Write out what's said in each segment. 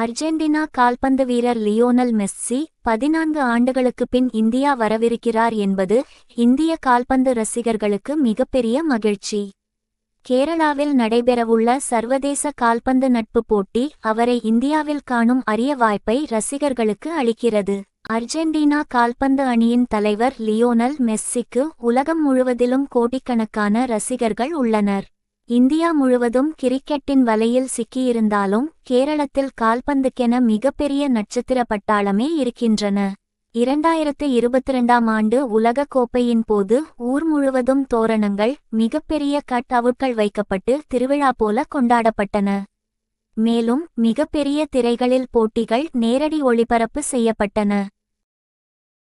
Argentina கால்பந்து வீரர் Lionel Messi பதினான்கு ஆண்டுகளுக்கு பின் இந்தியா வரவிருக்கிறார் என்பது இந்திய கால்பந்து ரசிகர்களுக்கு மிகப்பெரிய மகிழ்ச்சி. கேரளாவில் நடைபெறவுள்ள சர்வதேச கால்பந்து நட்பு போட்டி அவரை இந்தியாவில் காணும் அரிய வாய்ப்பை ரசிகர்களுக்கு அளிக்கிறது. அர்ஜென்டினா கால்பந்து அணியின் தலைவர் லியோனல் மெஸ்ஸிக்கு உலகம் முழுவதிலும் கோடிக்கணக்கான ரசிகர்கள் உள்ளனர். இந்தியா முழுவதும் கிரிக்கெட்டின் வலையில் சிக்கியிருந்தாலும் கேரளத்தில் கால்பந்துக்கென மிகப்பெரிய நட்சத்திர பட்டாளமே இருக்கின்றன. இரண்டாயிரத்து இருபத்திரண்டாம் ஆண்டு உலகக் கோப்பையின் போது ஊர் முழுவதும் தோரணங்கள் மிகப்பெரிய கட் அவுட்கள் வைக்கப்பட்டு திருவிழா போல கொண்டாடப்பட்டன. மேலும் மிகப்பெரிய திரைகளில் போட்டிகள் நேரடி ஒளிபரப்பு செய்யப்பட்டன.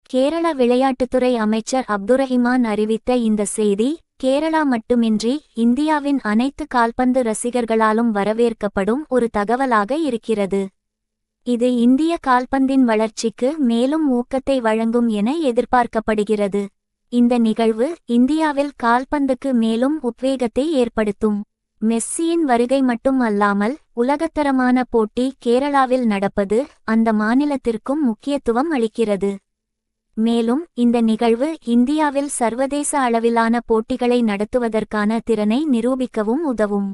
கேரள விளையாட்டுத்துறை அமைச்சர் அப்துரஹிமான் அறிவித்த இந்த செய்தி கேரளா மட்டுமின்றி இந்தியாவின் அனைத்து கால்பந்து ரசிகர்களாலும் வரவேற்கப்படும் ஒரு தகவலாக இருக்கிறது. இது இந்திய கால்பந்தின் வளர்ச்சிக்கு மேலும் ஊக்கத்தை வழங்கும் என எதிர்பார்க்கப்படுகிறது. இந்த நிகழ்வு இந்தியாவில் கால்பந்துக்கு மேலும் உத்வேகத்தை ஏற்படுத்தும். மெஸ்ஸியின் வருகை மட்டும் அல்லாமல் உலகத்தரமான போட்டி கேரளாவில் நடப்பது அந்த மாநிலத்திற்கும் முக்கியத்துவம் அளிக்கிறது. மேலும் இந்த நிகழ்வு இந்தியாவில் சர்வதேச அளவிலான போட்டிகளை நடத்துவதற்கான திறனை நிரூபிக்கவும் உதவும்.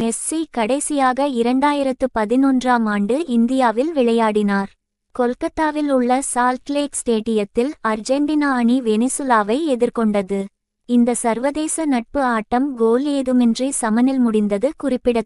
மெஸ்ஸி கடைசியாக இரண்டாயிரத்து பதினொன்றாம் ஆண்டு இந்தியாவில் விளையாடினார். கொல்கத்தாவில் உள்ள சால்ட்லேக் ஸ்டேடியத்தில் அர்ஜென்டினா அணி வெனிசுலாவை எதிர்கொண்டது. இந்த சர்வதேச நட்பு ஆட்டம் கோல் ஏதுமின்றி சமனில் முடிந்தது குறிப்பிடத்தக்கது